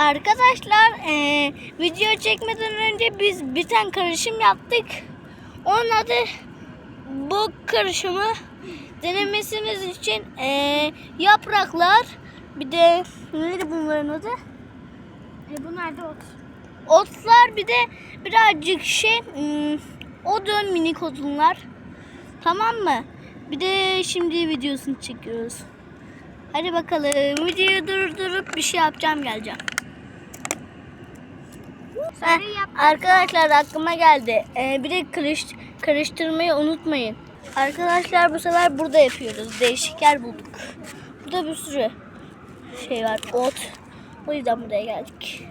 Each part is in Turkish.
Arkadaşlar eee, video çekmeden önce biz bir tane karışım yaptık. Onun adı bu karışımı denemesiniz için eee, yapraklar bir de neydi bunların adı? E, bunlar da ot. Otlar bir de birazcık şey hmm, odun minik odunlar. Tamam mı? Bir de şimdi videosunu çekiyoruz. Hadi bakalım videoyu durdurup bir şey yapacağım geleceğim. Arkadaşlar aklıma geldi. Ee, bir de karış, karıştırmayı unutmayın. Arkadaşlar bu sefer burada yapıyoruz. Değişik yer bulduk. Burada bir sürü şey var. Ot. O yüzden buraya geldik.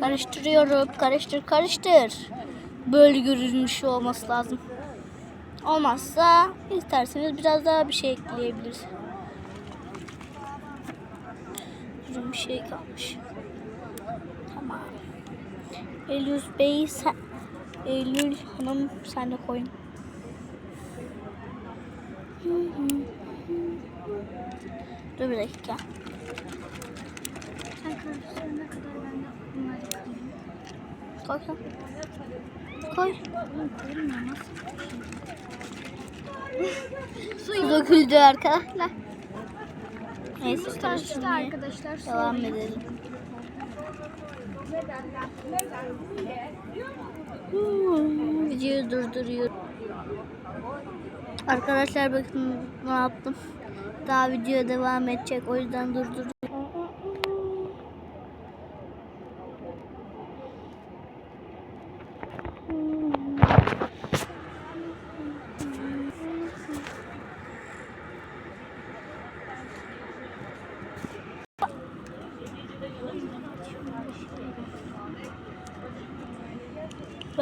Karıştırıyorum. Karıştır karıştır. Böyle görünüşü olması lazım. Olmazsa isterseniz biraz daha bir şey ekleyebiliriz. Uzun bir şey kalmış. Tamam. Eylül Bey sen, Eylül Hanım sen de koyun. Dur bir dakika. Sen karıştırana kadar ben de bunları koyayım. Koy sen. Koy. Nasıl? Su döküldü arkadaşlar. Neyse karıştırmaya arkadaşlar. devam edelim. Hmm, Videoyu durduruyorum. Arkadaşlar bakın ne yaptım. Daha video devam edecek o yüzden durduruyorum.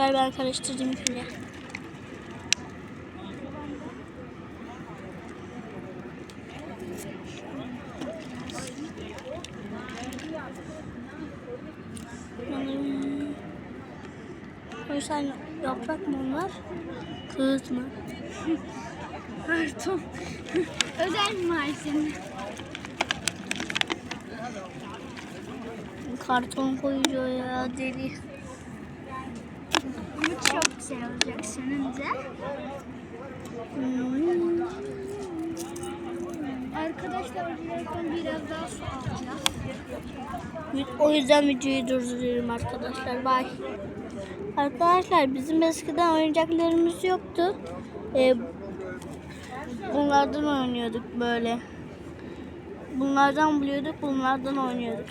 Ver ben. Hmm. O yüzden yaprak mı onlar? Kağıt mı? Karton. Özel malzeme. Karton koyuyor ya deli. Çok güzel olacak sönünce. Hmm. Arkadaşlar biraz daha su alacağız. O yüzden videoyu durduruyorum arkadaşlar. Bye. Arkadaşlar bizim eskiden oyuncaklarımız yoktu. Ee, bunlardan oynuyorduk böyle. Bunlardan buluyorduk, bunlardan oynuyorduk.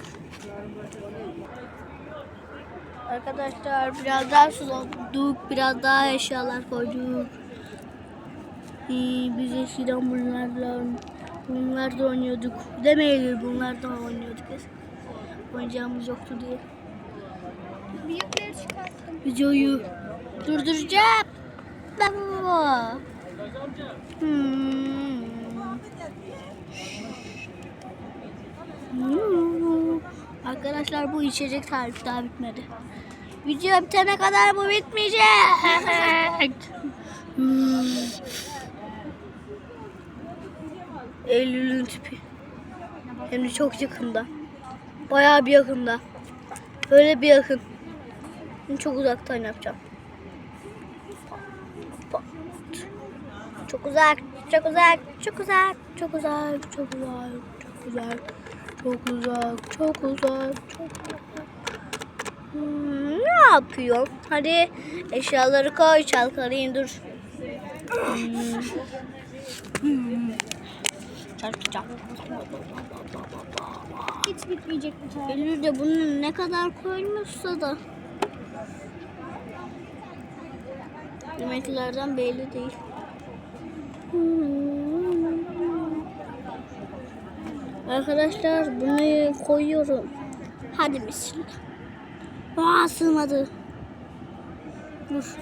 Arkadaşlar biraz daha suladık, biraz daha eşyalar koyduk. Ee, biz eskiden bunlarla bunlarla oynuyorduk. Demeyelim bunlardan oynuyorduk. Oyuncağımız yoktu diye. Büyükleri çıkarttım. Videoyu durduracağım. Baba. Hmm. Hmm. Arkadaşlar bu içecek tarifi daha bitmedi. Video bitene kadar bu bitmeyecek. Eylül'ün tipi. Hem de çok yakında. Bayağı bir yakında. Böyle bir yakın. Bunu çok uzaktan yapacağım. Çok uzak, çok uzak, çok uzak, çok uzak, çok uzak, çok uzak, çok uzak, çok uzak, çok uzak. Hmm, ne yapıyor? Hadi eşyaları koy, çalkalayın dur. Hmm. Hmm. Çarpacağım. Hiç bitmeyecek bu tarif. Eylül de bunun ne kadar koymuşsa da. Yemeklerden belli değil. Arkadaşlar bunu koyuyorum. Hadi bismillah. Aa sığmadı. Dur.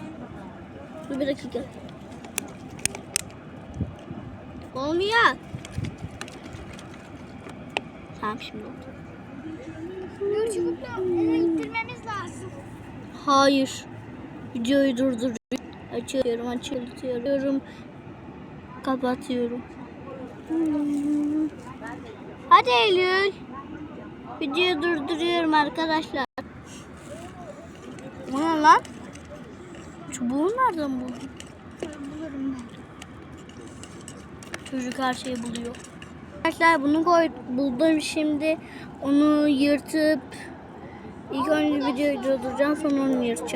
Dur bir dakika. Olmuyor. Tamam şimdi oldu. Onu ittirmemiz lazım. Hayır. Videoyu durduruyorum. Açıyorum, açıyorum, kapatıyorum. Hadi Eylül. Videoyu durduruyorum arkadaşlar. Bu ne lan? Çubuğu nereden buldun? Bulurum ben. Çocuk her şeyi buluyor. Arkadaşlar bunu koy, buldum şimdi. Onu yırtıp ilk önce videoyu durduracağım sonra onu yırtacağım.